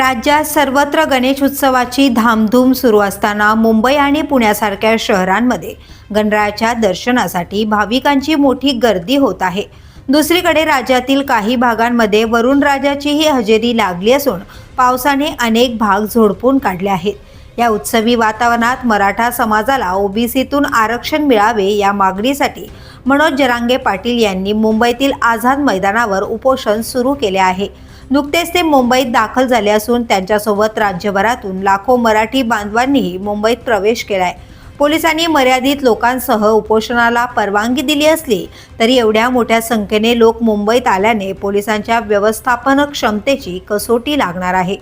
राज्यात सर्वत्र गणेश उत्सवाची धामधूम सुरू असताना मुंबई आणि पुण्यासारख्या शहरांमध्ये गणरायाच्या दर्शनासाठी भाविकांची मोठी गर्दी होत आहे. दुसरीकडे राज्यातील काही भागांमध्ये वरुण राजाचीही हजेरी लागली असून पावसाने अनेक भाग झोडपून काढले आहेत. या उत्सवी वातावरणात मराठा समाजाला ओबीसीतून आरक्षण मिळावे या मागणीसाठी मनोज जरांगे पाटील यांनी मुंबईतील आझाद मैदानावर उपोषण सुरू केले आहे. नुकतेच ते मुंबईत दाखल झाले असून त्यांच्यासोबत राज्यभरातून लाखो मराठी बांधवांनीही मुंबईत प्रवेश केलाय. पोलिसांनी मर्यादित लोकांसह उपोषणाला परवानगी दिली असली तरी एवढ्या मोठ्या संख्येने लोक मुंबईत आल्याने पोलिसांच्या व्यवस्थापन क्षमतेची कसोटी लागणार आहे.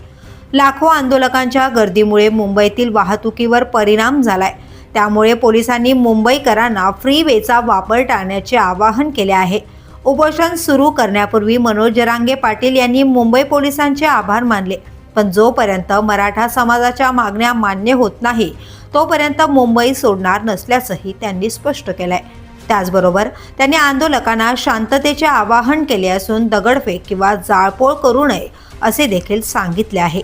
लाखो आंदोलकांच्या गर्दीमुळे मुंबईतील वाहतुकीवर परिणाम झालाय. त्यामुळे पोलिसांनी मुंबईकरांना फ्री वेचा वापर टाळण्याचे आवाहन केले आहे. उपोषण सुरू करण्यापूर्वी मनोज जरांगे पाटील यांनी मुंबई पोलिसांचे आभार मानले. पण जोपर्यंत मराठा समाजाच्या मागण्या मान्य होत नाही तोपर्यंत मुंबई सोडणार नसल्याचंही त्यांनी स्पष्ट केलंय. त्याचबरोबर त्यांनी आंदोलकांना शांततेचे आवाहन केले असून दगडफेक किंवा जाळपोळ करू नये असे देखील सांगितले आहे.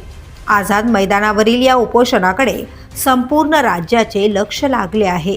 आझाद मैदानावरील या उपोषणाकडे संपूर्ण राज्याचे लक्ष लागले आहे.